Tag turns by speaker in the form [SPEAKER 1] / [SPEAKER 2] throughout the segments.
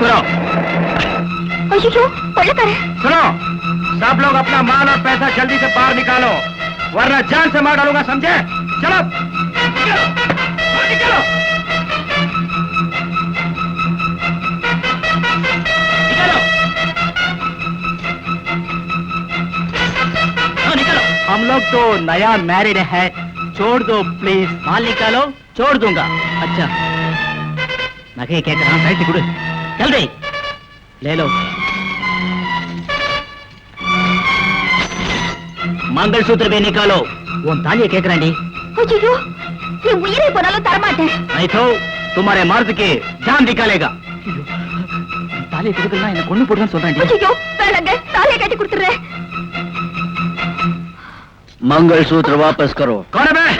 [SPEAKER 1] करो सुनो। सब लोग अपना माल और पैसा जल्दी से बाहर निकालो वरना जान से मार डालूँगा समझे? चलो। निकलो, हम लोग तो नया मैरिड है। छोड़ दो प्लीज़ माल निकालो छोड़ दूँगा। अच्छा। नगे रहा साइड जल्दी ले लो मंगलसूत्र भी निकालो உன் தாலியை கேக்குறாண்டி
[SPEAKER 2] ஐயோ என் உயிரை போனாலும் தரமாட்டேன்
[SPEAKER 1] नहीं तो तुम्हारे मर्द के जान निकालेगा தாலியை கொடுக்கலாம் என்ன கொண்டு போடுறேன்னு சொல்றாண்டி
[SPEAKER 2] ஐயோ வேணாங்க தாலியை கட்டி கொடுத்துறேன்
[SPEAKER 3] मंगलसूत्र वापस करो
[SPEAKER 1] कौन है मैं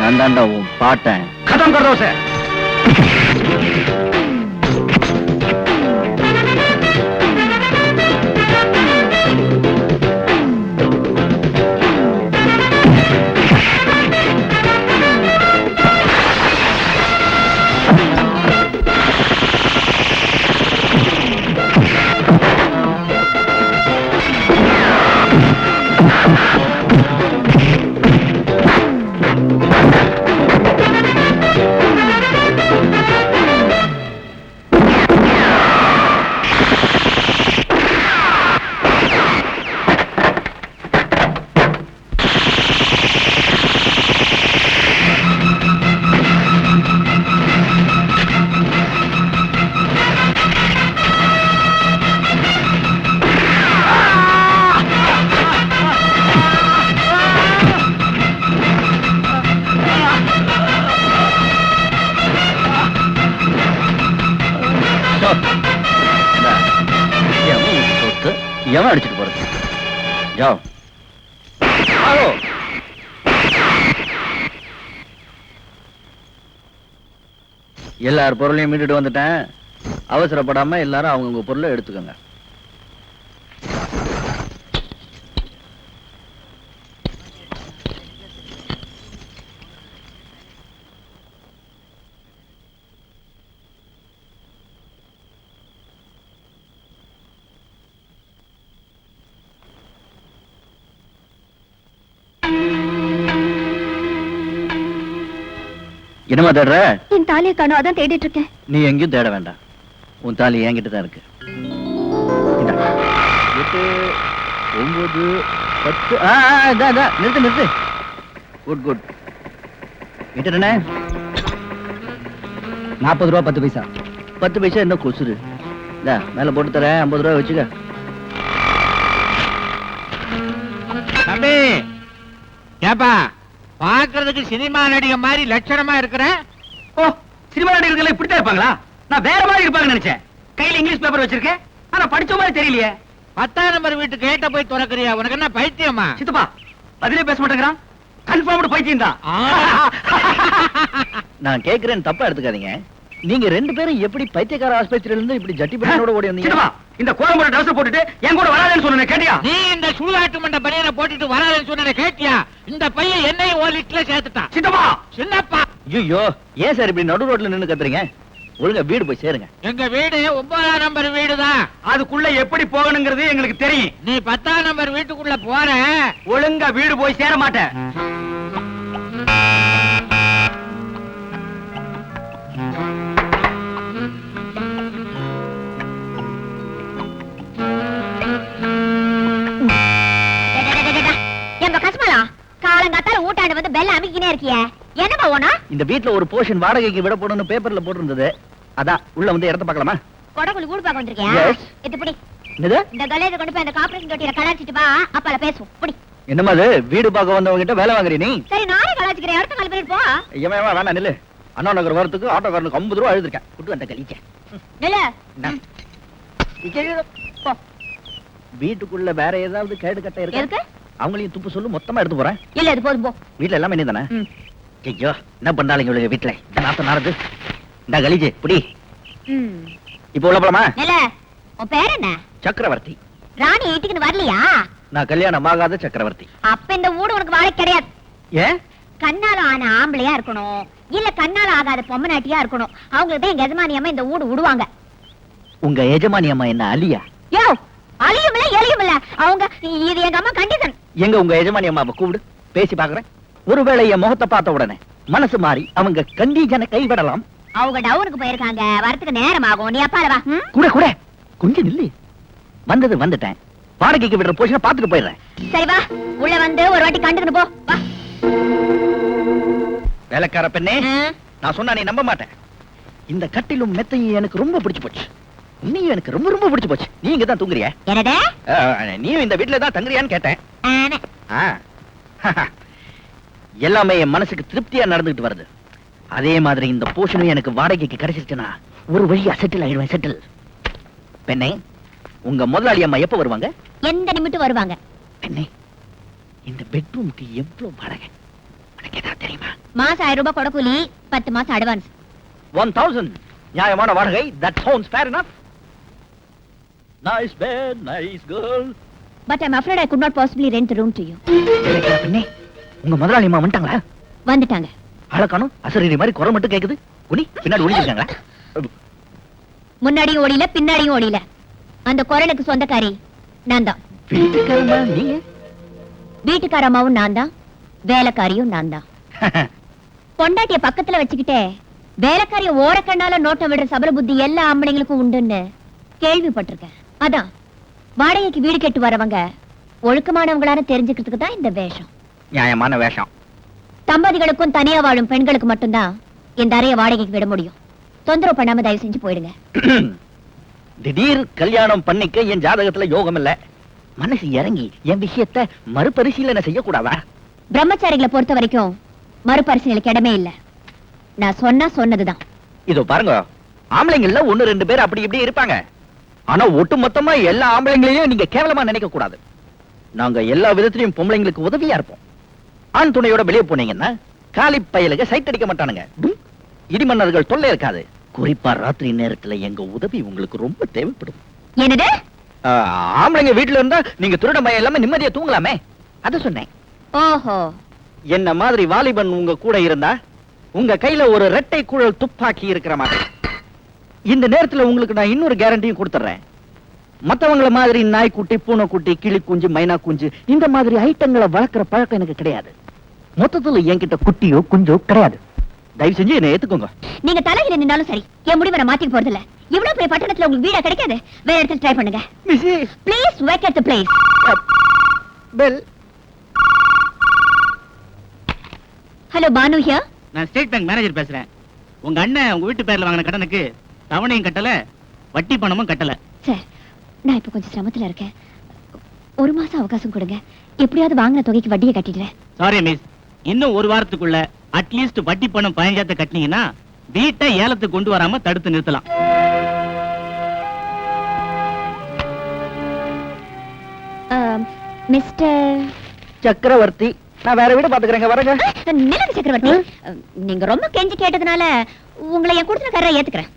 [SPEAKER 3] நான் தாண்டா உன் பாட்டேன்
[SPEAKER 1] खत्म कर दो उसे
[SPEAKER 3] இந்தா. எவன் அடிச்சுட்டு போறது? ஜாவ். ஹலோ. எல்லார் பொருளையும் மீட்டுட்டு வந்துட்டேன். அவசரப்படாம எல்லாரும் அவங்கவுங்க பொருளை எடுத்துக்கோங்க. என்னமா தேடுற?
[SPEAKER 2] என் தாலியை காணும் அதான் தேடிட்டு இருக்கேன்
[SPEAKER 3] நீ எங்கேயும் தேட வேண்டாம். உன் தாலி என்கிட்ட தான் இருக்கு. எட்டு ஒன்பது பத்து நிறுத்து நிறுத்து. குட் குட் என்ன?
[SPEAKER 1] நாற்பது ரூபா பத்து பைசா.
[SPEAKER 3] பத்து பைசா என்ன கொசுரு இந்தா மேல போட்டு தரேன். ஐம்பது ரூபா வச்சுக்க.
[SPEAKER 4] தம்பி ஏப்பா பாக்குறதுக்கு சினிமா நடிகை மாதிரி லட்சணமா இருக்கிற?
[SPEAKER 1] ஓ சினிமா நடிகர்கள் இப்படித்தான் இருப்பாங்களா? நான் வேற மாதிரி இருப்பாங்கன்னு நினைச்சேன். கையில இங்கிலீஷ் பேப்பர் வச்சிருக்கேன். ஆனா படிச்ச மாதிரி தெரியலையே.
[SPEAKER 4] பத்தாம் நம்பர் வீட்டு கேட்ட போய் திறக்கறியா? உனக்கு என்ன பைத்தியமா?
[SPEAKER 1] சித்தப்பா பதிலே பேச மாட்டேங்கிறான். கன்ஃபார்ம்டு பைத்தியம் தான்.
[SPEAKER 3] நான் கேக்குறேன் தப்பா எடுத்துக்காதீங்க. நீங்க ரெண்டு பேரும் எப்படி பைத்தியக்கார ஆஸ்பத்திரியில இருந்து இப்படி ஜட்டி பையனோட ஓடி வந்தீங்க?
[SPEAKER 1] இந்த கோரம்போட ட்ரெஸ் போட்டுட்டு என் கூட வராதேன்னு சொன்னேன் கேட்டியா?
[SPEAKER 4] நீ இந்த சுடுகாட்டு மண்ட பனியனை போட்டுட்டு வராதுன்னு சொன்ன கேட்டியா? இந்த பையன் என்னையும் ஒரு லிட்டர்ல சேர்த்துட்டான்.
[SPEAKER 1] சித்தப்பா
[SPEAKER 4] சின்னப்பா!
[SPEAKER 3] ஐயோ ஏன் சார் இப்படி நடு ரோட்ல நின்னு கத்துறீங்க? ஒழுங்கா வீடு போய் சேருங்க.
[SPEAKER 4] எங்க வீடு ஒன்பதாம் நம்பர் வீடுதான்
[SPEAKER 1] அதுக்குள்ள எப்படி போகணுங்கிறது எங்களுக்கு தெரியும்.
[SPEAKER 4] நீ பத்தாம் நம்பர் வீட்டுக்குள்ள போற.
[SPEAKER 1] ஒழுங்கா வீடு போய் சேர மாட்டேன்.
[SPEAKER 2] ஊட்டாண்டு வந்து பெல்ல அமைக்கினே இருக்கியே. என்னமா ஓனா
[SPEAKER 3] இந்த வீட்ல ஒரு போர்ஷன் வாடகைக்கு விட போடணும்னு பேப்பர்ல போட்டிருந்தது. அதான் உள்ள வந்து இடத்த பார்க்கலாமா?
[SPEAKER 2] கொடகுழி கூடு பார்க்க வந்திருக்கியா. இது பிடி.
[SPEAKER 3] என்னது?
[SPEAKER 2] இந்த கலேஜ கொண்டு போய் அந்த காப்பரேஷன் தொட்டியில கலாச்சிட்டு வா. அப்பால பேசுவோம். பிடி.
[SPEAKER 3] என்னமா அது? வீடு பார்க்க வந்தவங்க கிட்ட வேலை வாங்குறீ நீ?
[SPEAKER 2] சரி நானே கலாச்சிக்கிறேன் அடுத்த கால் பண்ணிட்டு போ.
[SPEAKER 3] ஏமா ஏமா வேணாம் நில்லு. அண்ணா நகர் வரத்துக்கு ஆட்டோக்காரனுக்கு ஐம்பது ரூபா எழுதிருக்கேன் குட்டு
[SPEAKER 2] நில்லு. போ.
[SPEAKER 3] வீட்டுக்குள்ள வேற ஏதாவது கேடு கட்ட இருக்கு? அவங்களையும் துப்பு சொல்லு மொத்தமா எடுத்து போறேன்.
[SPEAKER 2] இல்ல இது போதும் போ.
[SPEAKER 3] வீட்ல எல்லாமே நீ தானே. ஐயோ என்ன பண்ணாலும் இவளுக்கு வீட்டுல நாத்தம் நாரது. இந்த கலிஜு புடி. இப்போ உள்ள போலாமா?
[SPEAKER 2] நில்லு உன் பேர் என்ன?
[SPEAKER 3] சக்கரவர்த்தி.
[SPEAKER 2] ராணி வீட்டுக்கு வரலையா?
[SPEAKER 3] நான் கல்யாணம் ஆகாத சக்கரவர்த்தி.
[SPEAKER 2] அப்ப இந்த வீடு உனக்கு வாழை கிடையாது.
[SPEAKER 3] ஏன்
[SPEAKER 2] கண்ணால ஆன ஆம்பளையா இருக்கணும். இல்ல கண்ணால ஆகாத பொம்மநாட்டியா இருக்கணும். அவங்களுக்கு தான் எங்க எஜமானி அம்மா இந்த ஊடு விடுவாங்க.
[SPEAKER 3] உங்க எஜமானி அம்மா என்ன அலியா
[SPEAKER 2] யோ அழியும் இல்ல எழியும் இல்ல அவங்க இது எங்க அம்மா கண்டிஷன்.
[SPEAKER 3] எங்க உங்க எஜமானி அம்மாவை கூப்பிடு. பேசி பாக்குறேன். ஒருவேளை என் முகத்தை பார்த்த உடனே மனசு மாறி அவங்க கண்டிஜனை கைவிடலாம்.
[SPEAKER 2] அவங்க டவுனுக்கு போயிருக்காங்க. வரதுக்கு நேரம் ஆகும் நீ அப்பால வா?
[SPEAKER 3] கூட கூட. கொஞ்சம் நில்லு. வந்தது வந்துட்டேன். வாடகைக்கு விடுற போஷனை பார்த்துட்டு போயிடுறேன்.
[SPEAKER 2] சரி வா. உள்ள வந்து ஒரு வாட்டி கண்டுக்கணும் போ. வா.
[SPEAKER 3] வேலைக்கார பெண்ணே நான் சொன்னா நீ நம்ப மாட்டேன். இந்த கட்டிலும் மெத்தையும் எனக்கு ரொம்ப பிடிச்சு போச்சு. நீயும் எனக்கு ரொம்ப ரொம்ப பிடிச்சு போச்சு. நீ இங்க தான் தூங்குறிய?
[SPEAKER 2] என்னது?
[SPEAKER 3] நீயும் இந்த வீட்ல தான் தங்குறியான்னு கேட்டேன். எல்லாமே என் மனசுக்கு திருப்தியா நடந்துகிட்டு வருது. அதே மாதிரி இந்த போஷனும் எனக்கு வாடகைக்கு கிடைச்சிருச்சுன்னா ஒரு வழியா செட்டில் ஆயிடுவேன் செட்டில் பெண்ணே உங்க முதலாளி அம்மா எப்ப வருவாங்க?
[SPEAKER 2] எந்த நிமிட்டும் வருவாங்க?
[SPEAKER 3] பெண்ணே இந்த பெட்ரூமுக்கு எவ்வளவு வாடகை? உனக்கு ஏதாவது தெரியுமா?
[SPEAKER 2] மாசம் ஆயிரம் ரூபாய் கொடக்கூலி பத்து மாசம் அட்வான்ஸ்
[SPEAKER 3] ஒன் தௌசண்ட் நியாயமான வாடகை that sounds fair enough nice bed nice girl
[SPEAKER 2] but I'm afraid I could not possibly rent room to you
[SPEAKER 3] பெண்ணே. உங்க முதலாளி அம்மா வந்துட்டாங்களா?
[SPEAKER 2] வந்துட்டாங்க.
[SPEAKER 3] அழகானும் அசரீரி மாதிரி குரல் மட்டும் கேக்குது. குனி பின்னாடி ஒளிஞ்சிருக்காங்களா
[SPEAKER 2] முன்னாடியும் ஓடியில பின்னாடியும் ஓடியில அந்த குரலுக்கு சொந்தக்காரி நான் தான்.
[SPEAKER 3] வீட்டுக்காரமா நீங்க
[SPEAKER 2] வீட்டுக்கார அம்மாவும் நான் தான். வேலைக்காரியும் நான் தான். பொண்டாட்டிய பக்கத்துல வச்சுக்கிட்டே வேலைக்காரிய ஓரக்கண்ணால நோட்டம் விடுற சபல புத்தி எல்லா ஆம்பளைங்களுக்கும் உண்டுன்னு கேள்விப்பட்டிருக்கேன். அதான். வாடகைக்கு வீடு கெட்டு வரவங்க ஒழுக்கமானவங்களான தெரிஞ்சுக்கிறதுக்கு தான் இந்த வேஷம்.
[SPEAKER 3] நியாயமான வேஷம்.
[SPEAKER 2] தம்பதிகளுக்கும் தனியா வாழும் பெண்களுக்கு மட்டும்தான் இந்த அறைய வாடகைக்கு விட முடியும். தொந்தரவு பண்ணாம தயவு செஞ்சு போயிடுங்க.
[SPEAKER 3] திடீர் கல்யாணம் பண்ணிக்க என் ஜாதகத்துல யோகம் இல்ல. மனசு இறங்கி என் விஷயத்த மறுபரிசீலனை செய்யக்கூடாதா?
[SPEAKER 2] பிரம்மச்சாரிகளை பொறுத்த வரைக்கும் மறுபரிசீலனைக்கு இடமே இல்ல. நான் சொன்னா சொன்னதுதான்.
[SPEAKER 3] இதோ பாருங்க. ஆம்பளைங்கள்ல ஒண்ணு ரெண்டு பேர் அப்படி இப்படி இருப்பாங்க. ஆனா ஒட்டு மொத்தமா எல்லா ஆம்பளைங்களையும் நீங்க கேவலமா நினைக்க கூடாது. நாங்க எல்லா விதத்திலையும் பொம்பளைங்களுக்கு உதவியா இருப்போம். ஆண் துணையோட வெளியே போனீங்கன்னா காலி பயலுக சைட் அடிக்க மாட்டானுங்க. டும். இடிமன்னர்கள் தொல்லை இருக்காது. குறிப்பா ராத்திரி நேரத்துல எங்க உதவி உங்களுக்கு ரொம்ப தேவைப்படும்.
[SPEAKER 2] என்னது?
[SPEAKER 3] ஆம்பளைங்க வீட்டுல இருந்தா நீங்க திருட பயம் இல்லாம நிம்மதியா தூங்கலாமே? அத சொன்னேன்.
[SPEAKER 2] ஓஹோ.
[SPEAKER 3] என்ன மாதிரி வாலிபன் உங்க கூட இருந்தா உங்க கையில ஒரு ரெட்டை குழல் துப்பாக்கி இருக்கிற மாதிரி. இந்த நேரத்துல உங்களுக்கு நான் இன்னொரு கேரண்டியும் கொடுத்துறேன். மத்தவங்கள மாதிரி நாய்க்குட்டி பூனைக்குட்டி கிளி குஞ்சு மைனா குஞ்சு இந்த மாதிரி ஐட்டங்களை வளர்க்குற பழக்கம் எனக்கு கிடையாது. மொத்தத்துல என்கிட்ட குட்டியோ குஞ்சோ கிடையாது. தயவு செஞ்சு என்ன ஏத்துக்கோங்க.
[SPEAKER 2] நீங்க தலையில நின்னாலும் சரி என் முடிவை நான் மாத்திக்க போறது இல்ல இவ்வளவு பெரிய பட்டணத்துல உங்களுக்கு வீடா கிடைக்காது? வேற இடத்துல ட்ரை பண்ணுங்க.
[SPEAKER 3] Missy!
[SPEAKER 2] Please wake at the place
[SPEAKER 3] bell
[SPEAKER 2] hello Bhanu here
[SPEAKER 1] நான் ஸ்டேட் பேங்க் மேனேஜர் பேசுறேன். உங்க அண்ணன் உங்க வீட்டு பேர்ல வாங்கின கடனுக்கு தவணையும் கட்டல வட்டி பணமும் கட்டல.
[SPEAKER 2] சார் நான் இப்ப கொஞ்சம் சிரமத்துல இருக்கேன். ஒரு மாசம் அவகாசம் கொடுங்க. எப்படியாவது வாங்கின தொகைக்கு வட்டியை கட்டிடுறேன்.
[SPEAKER 1] சாரி மிஸ் இன்னும் ஒரு வாரத்துக்குள்ள அட்லீஸ்ட் வட்டி பணம் பதினஞ்சாயிரத்தை கட்டினீங்கன்னா வீட்டை ஏலத்துக்கு கொண்டு வராம தடுத்து நிறுத்தலாம்.
[SPEAKER 2] மிஸ்டர்
[SPEAKER 3] சக்கரவர்த்தி நான் வேற வீடு பாத்துக்கிறேங்க வரங்க.
[SPEAKER 2] நிலவு சக்கரவர்த்தி. நீங்க ரொம்ப கெஞ்சி கேட்டதுனால உங்களை என் கொடுத்துல ஏத்துக்கிறேன்.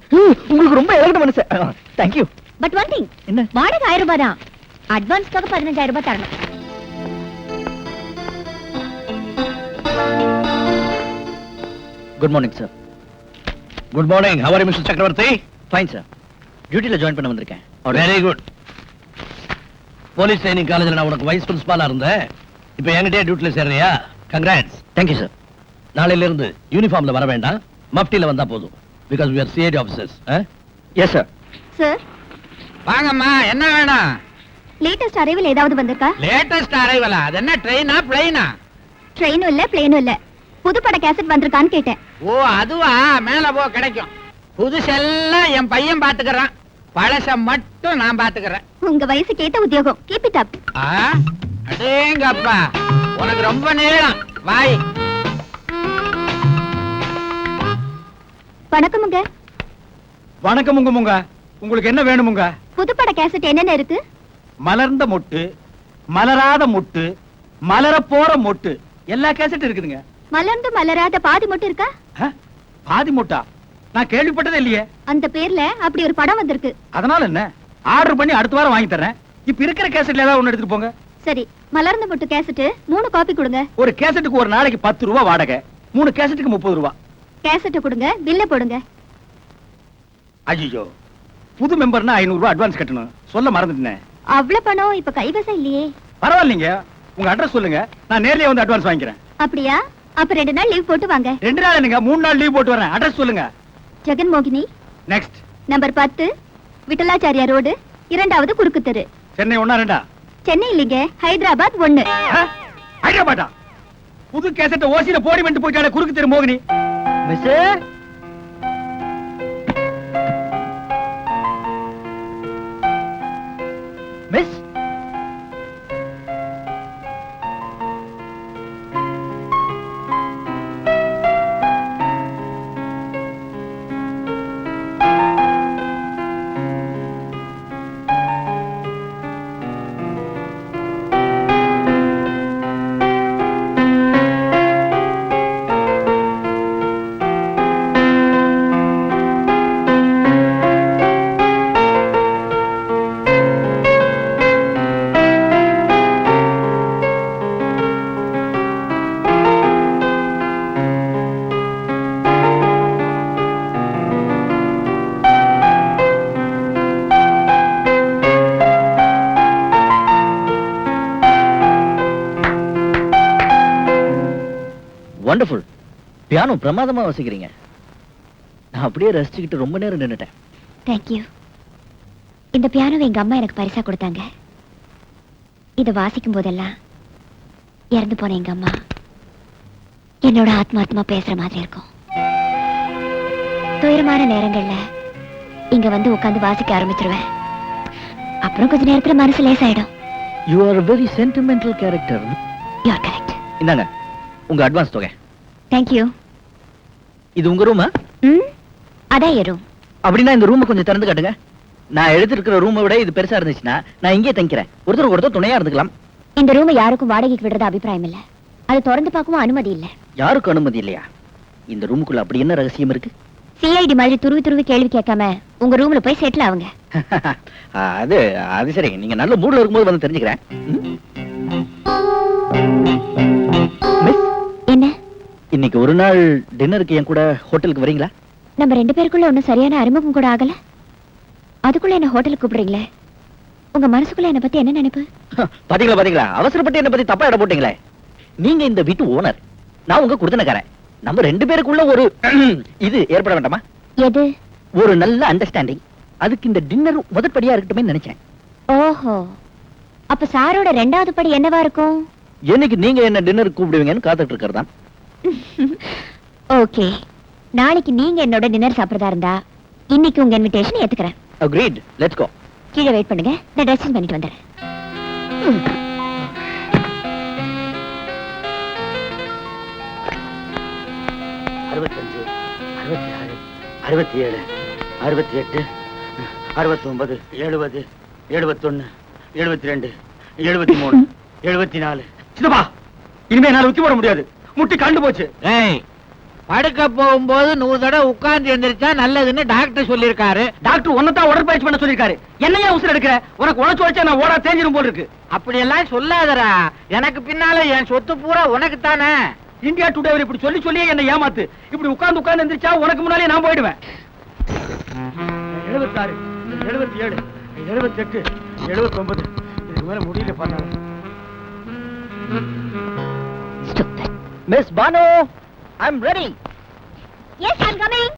[SPEAKER 3] உங்களுக்கு ரொம்ப இலகின மனசு. தேங்க்யூ
[SPEAKER 2] பட் ஒன் திங்
[SPEAKER 3] என்ன?
[SPEAKER 2] வாடகை ஆயிரம் ரூபாய் தான். அட்வான்ஸ்க்காக பதினஞ்சாயிரம் ரூபாய் தரணும்.
[SPEAKER 3] Good morning sir
[SPEAKER 5] good morning our mister Chakravarthy
[SPEAKER 3] fine sir டியூட்டில join பண்ண வந்திருக்கேன்.
[SPEAKER 5] வெரி குட் போலீஸ் ட்ரைனிங் காலேஜ்ல நான் உனக்கு வைஸ் பிரின்சிபாலா இருந்தேன். இப்போ என்கிட்டயே டியூட்டில சேர்றியா கங்க்ராட்ஸ்
[SPEAKER 3] தேங்க்யூ சார்
[SPEAKER 5] நாளையில இருந்து யூனிஃபார்ம்ல வர வேண்டாம். மஃப்டில வந்தா போதும். Because we are CID officers
[SPEAKER 3] yes sir
[SPEAKER 2] sir
[SPEAKER 4] வாங்கம்மா என்ன வேணும்?
[SPEAKER 2] லேட்டஸ்ட் அரைவில் ஏதாவது வந்திருக்கா?
[SPEAKER 4] லேட்டஸ்ட் அரைவலா அது என்ன ட்ரெயினா பிளைனா
[SPEAKER 2] ட்ரெயினும் இல்ல பிளேனும் இல்ல. புதுப்பட கேசட் வந்திருக்கான்னு கேட்டேன்.
[SPEAKER 4] ஓ அதுவா? மேல போ கிடைக்கும். புதுசெல்லாம் என் பையன் பாத்துக்கறான். பழச மட்டும் நான் பாத்துக்கறேன்.
[SPEAKER 2] உங்க வயசுக்கு ஏத்த உத்தியோகம். கீப் இட் அப்
[SPEAKER 4] அடேங்கப்பா. உனக்கு ரொம்ப நீளம் வாய்.
[SPEAKER 2] வணக்கமுங்க.
[SPEAKER 6] வணக்கம் உங்க முங்க உங்களுக்கு என்ன வேணுமுங்க?
[SPEAKER 2] புதுப்பட கேசட் என்னென்ன இருக்கு?
[SPEAKER 6] மலர்ந்த மொட்டு மலராத மொட்டு மலர போற மொட்டு எல்லா கேசட் இருக்குதுங்க.
[SPEAKER 2] மலர்ந்து மலராத பாதி மட்டும் இருக்கா?
[SPEAKER 6] ஆ? பாதி மொட்டா? நான் கேள்விப்பட்டதே இல்லையே.
[SPEAKER 2] அந்த பேர்ல அப்படி ஒரு படம் வந்திருக்கு.
[SPEAKER 6] அதனால என்ன? ஆர்டர் பண்ணி அடுத்த வாரம் வாங்கி தர்றேன். இப்ப இருக்கிற கேசட்ல ஏதாவது ஒண்ணு எடுத்துட்டு போங்க.
[SPEAKER 2] சரி மலர்ந்த மொட்டு கேசட் மூணு காப்பி கொடுங்க.
[SPEAKER 6] ஒரு கேசட்டுக்கு ஒரு நாளைக்கு பத்து ரூபா வாடகை. மூணு கேசட்டுக்கு முப்பது ரூபா.
[SPEAKER 2] கேசட்டை கொடுங்க பில்ல போடுங்க.
[SPEAKER 6] ஐயோ புது மெம்பர்னா ஐநூறு ரூபாய் அட்வான்ஸ் கட்டணும். சொல்ல மறந்துட்டேன்.
[SPEAKER 2] அவ்வளவு பணம் இப்ப கைவசம் இல்லையே.
[SPEAKER 6] பரவாயில்லைங்க. உங்க அட்ரஸ் சொல்லுங்க. நான் நேர்லயே வந்து அட்வான்ஸ் வாங்கிக்கிறேன்.
[SPEAKER 2] அப்படியா? அப்ப ரெண்டு நாள் லீவ் போட்டு வாங்க.
[SPEAKER 6] ரெண்டு நாள் என்னங்க? மூணு நாள் லீவ் போட்டு வரேன். அட்ரஸ் சொல்லுங்க.
[SPEAKER 2] ஜெகன் மோகினி.
[SPEAKER 6] நெக்ஸ்ட்
[SPEAKER 2] நம்பர் பத்து. விட்டலாச்சாரியா ரோடு. இரண்டாவது குறுக்கு தெரு
[SPEAKER 6] சென்னை ஒண்ணா ரெண்டா?
[SPEAKER 2] சென்னை இல்லைங்க. ஹைதராபாத் ஒண்ணு
[SPEAKER 6] ஆ? ஹைதராபாத்தா? புது கேசட்ட ஓசியில போடி வந்துட்டு போயிட்டாலே குறுக்கு தெரு மோகினி.
[SPEAKER 3] மிஸ் மிஸ் பியானோ பிரமாதமா வாசிக்கிறீங்க. நான் அப்படியே ரசிச்சுக்கிட்டு ரொம்ப நேரம் நின்னுட்டேன்.
[SPEAKER 2] தேங்க்யூ இந்த பியானோவை எங்க அம்மா எனக்கு பரிசா கொடுத்தாங்க. இதை வாசிக்கும் போதெல்லாம் இறந்து போன எங்க அம்மா என்னோட ஆத்மாத்மா பேசுற மாதிரி இருக்கும். துயரமான நேரங்கள்ல இங்க வந்து உட்கார்ந்து வாசிக்க ஆரம்பிச்சிருவேன். அப்புறம் கொஞ்ச நேரத்துல மனசு லேசாயிடும்.
[SPEAKER 3] You are very sentimental character
[SPEAKER 2] you are correct
[SPEAKER 3] இந்தாங்க உங்க அட்வான்ஸ் தொகை.
[SPEAKER 2] தேங்க்யூ
[SPEAKER 3] இது உங்க ரூமா
[SPEAKER 2] ம் அதான் எறும்
[SPEAKER 3] அப்படின்னா இந்த ரூமை கொஞ்சம் திறந்து காட்டுங்க. நான் எடுத்திருக்கிற ரூமை விட இது பெருசா இருந்துச்சுன்னா நான் இங்கே தங்கிக்கிறேன். ஒருத்தர் ஒருத்தர் துணையா இருந்துக்கலாம்.
[SPEAKER 2] இந்த ரூமை யாருக்கும் வாடகைக்கு விடுறது அபிப்பிராயம் இல்ல. அது திறந்து பார்க்கவும் அனுமதி இல்ல.
[SPEAKER 3] யாருக்கும் அனுமதி இல்லையா? இந்த ரூமுக்குள்ள அப்படி என்ன ரகசியம் இருக்கு?
[SPEAKER 2] சிஐடி மாதிரி துருவி துருவி கேள்வி கேட்காம உங்க ரூம்ல போய் செட்டில் ஆகுங்க
[SPEAKER 3] அது அது சரி. நீங்க நல்ல மூட்ல இருக்கும்போது வந்து தெரிஞ்சுக்கிறேன். இன்னைக்கு ஒரு நாள் டின்னருக்கு என் கூட ஹோட்டலுக்கு வரீங்களா?
[SPEAKER 2] நம்ம ரெண்டு பேருக்குள்ள ஒன்றும் சரியான அறிமுகம் கூட ஆகல. அதுக்குள்ள என்ன ஹோட்டலுக்கு கூப்பிடுறீங்களே? உங்க மனசுக்குள்ள என்ன பத்தி என்ன நினைப்பு?
[SPEAKER 3] பாத்தீங்களா பாத்தீங்களா? அவசரப்பட்டு என்ன பத்தி தப்பா இட போட்டீங்களே. நீங்க இந்த வீட்டு ஓனர் நான் உங்க குடுத்தனக்காரன். நம்ம ரெண்டு பேருக்குள்ள ஒரு இது ஏற்பட வேண்டாமா?
[SPEAKER 2] எது?
[SPEAKER 3] ஒரு நல்ல அண்டர்ஸ்டாண்டிங் அதுக்கு இந்த டின்னர் முதற்படியா இருக்கட்டுமே நினைச்சேன்.
[SPEAKER 2] ஓஹோ. அப்ப சாரோட ரெண்டாவது படி என்னவா இருக்கும்?
[SPEAKER 3] என்னைக்கு நீங்க என்ன டின்னர் கூப்பிடுவீங்கன்னு காத்துட்டு இருக்கிறதா
[SPEAKER 2] ஓகே நாளைக்கு நீங்க என்னோட டின்னர் சாப்பிடுறதா இருந்தா இன்னைக்கு உங்க இன்விடேஷன் ஏத்துக்கிறேன்.
[SPEAKER 3] அக்ரீட் லெட்ஸ் கோ
[SPEAKER 2] கீழே வெயிட் பண்ணுங்க. நான் ட்ரெஸ்ஸிங் பண்ணிட்டு வந்துடுறேன்.
[SPEAKER 6] அறுபத்தஞ்சு அறுபத்தி ஆறு அறுபத்தி ஏழு அறுபத்தி எட்டு அறுபத்தி ஒன்பது எழுபது எழுபத்தொன்னு எழுபத்தி ரெண்டு எழுபத்தி மூணு எழுபத்தி நாலு சித்தப்பா இனிமே என்னால உச்சி போட முடியாது. முட்டி கண்டு போச்சு.
[SPEAKER 4] ஏய் படுக்க போகும்போது நூறு தடவை உட்கார்ந்து எந்திரிச்சா நல்லதுன்னு டாக்டர் சொல்லியிருக்காரு.
[SPEAKER 6] டாக்டர் உன்னதான் உடற்பயிற்சி பண்ண சொல்லிருக்காரு என்னையா உசுர எடுக்கிற? உனக்கு உழைச்சு உழைச்சா நான் ஓடா தேஞ்சிரும் போல இருக்கு.
[SPEAKER 4] அப்படியெல்லாம் சொல்லாதடா. எனக்கு பின்னால என் சொத்து பூரா உனக்கு தானே
[SPEAKER 6] இந்தியா டுடே இப்படி சொல்லி சொல்லியே என்ன ஏமாத்து. இப்படி உட்கார்ந்து உட்கார்ந்து எந்திரிச்சா உனக்கு முன்னாலே நான் போயிடுவேன். எழுபத்தாறு எழுபத்தி ஏழு எழுபத்தி எட்டு எழுபத்தி ஒன்பது இதுக்கு மேல முடியல.
[SPEAKER 3] Miss Bhanu I am ready
[SPEAKER 2] Yes, I'm coming.